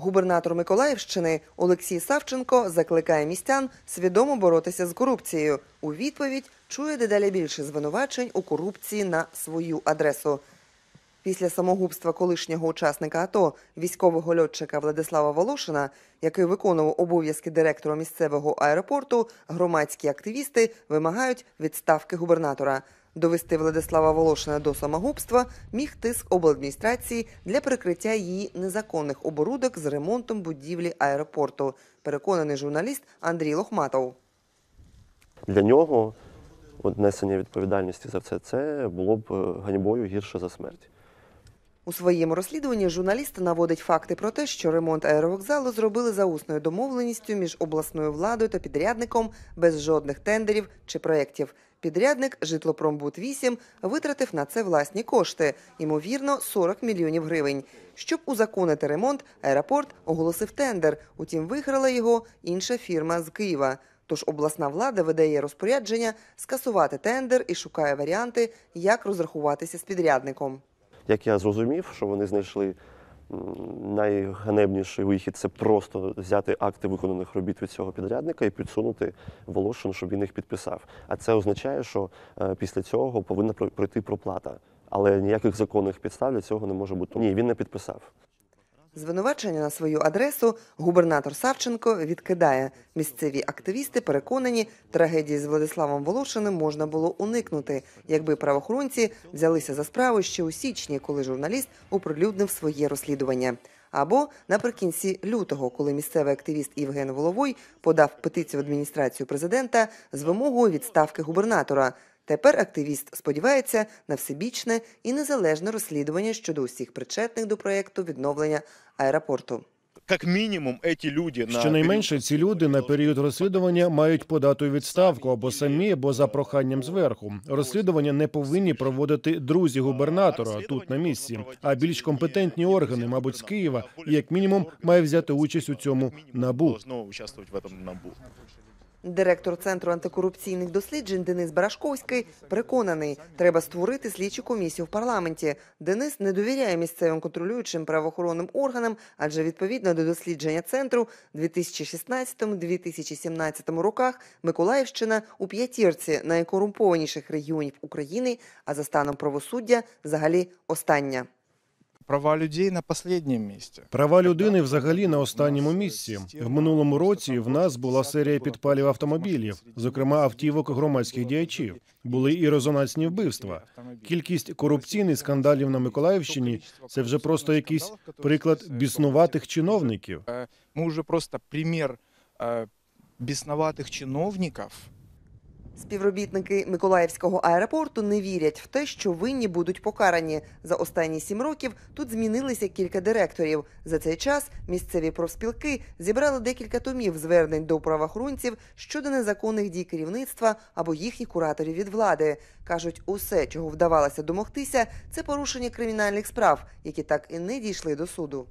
Губернатор Миколаївщини Олексій Савченко закликає містян свідомо боротися з корупцією. У відповідь чує дедалі більше звинувачень у корупції на свою адресу. Після самогубства колишнього учасника АТО, військового льотчика Владислава Волошина, який виконував обов'язки директора місцевого аеропорту, громадські активісти вимагають відставки губернатора. Довести Владислава Волошина до самогубства міг тиск обладміністрації для прикриття її незаконних оборудок з ремонтом будівлі аеропорту. Переконаний журналіст Андрій Лохматов. Для нього однесення відповідальності за все це було б е, ганьбою гірше за смерть. У своєму розслідуванні журналіст наводить факти про те, що ремонт аеровокзалу зробили за усною домовленістю між обласною владою та підрядником без жодних тендерів чи проєктів. Підрядник Житлопромбуд-8 витратив на це власні кошти, ймовірно, 40 мільйонів гривень. Щоб узаконити ремонт, аеропорт оголосив тендер. Утім, виграла його інша фірма з Києва. Тож обласна влада видає розпорядження скасувати тендер і шукає варіанти, як розрахуватися з підрядником. Як я зрозумів, що вони знайшли найганебніший вихід це просто взяти акти виконаних робіт від цього підрядника і підсунути Волошину, щоб він їх підписав. А це означає, що е, після цього повинна про- пройти проплата. Але ніяких законних підстав для цього не може бути. Ні, він не підписав. Звинувачення на свою адресу губернатор Савченко відкидає. Місцеві активісти переконані, трагедії з Владиславом Волошиним можна було уникнути, якби правоохоронці взялися за справу ще у січні, коли журналіст оприлюднив своє розслідування. Або наприкінці лютого, коли місцевий активіст Євген Воловой подав петицію в адміністрацію президента з вимогою відставки губернатора. Тепер активіст сподівається на всебічне і незалежне розслідування щодо усіх причетних до проєкту відновлення аеропорту. Как минимум эти люди на Щонайменше ці люди на період розслідування мають подати відставку або самі, або за проханням зверху. Розслідування не повинні проводити друзі губернатора тут на місці, а більш компетентні органи, мабуть, з Києва, як мінімум має взяти участь у цьому набу. Директор центру антикорупційних досліджень Денис Барашковський переконаний, треба створити слідчу комісію в парламенті. Денис не довіряє місцевим контролюючим правоохоронним органам, адже відповідно до дослідження центру в 2016-2017 роках Миколаївщина у п'ятірці найкорумпованіших регіонів України, а за станом правосуддя взагалі остання Права людей на последнем месте. Права людини взагалі на останньому місці. В минулому році в нас була серія підпалів автомобілів, зокрема автівок громадських діячів. Були і резонансні вбивства. Кількість корупційних скандалів на Миколаївщині це вже просто якийсь приклад біснуватих чиновників. Э, Мы уже просто пример э, бесноватых чиновников, Співробітники Миколаївського аеропорту не вірять в те, що винні будуть покарані. За останні сім років тут змінилися кілька директорів. За цей час місцеві профспілки зібрали декілька томів звернень до правоохоронців щодо незаконних дій керівництва або їхніх кураторів від влади. кажуть, усе, чого вдавалося домогтися, це порушення кримінальних справ, які так і не дійшли до суду.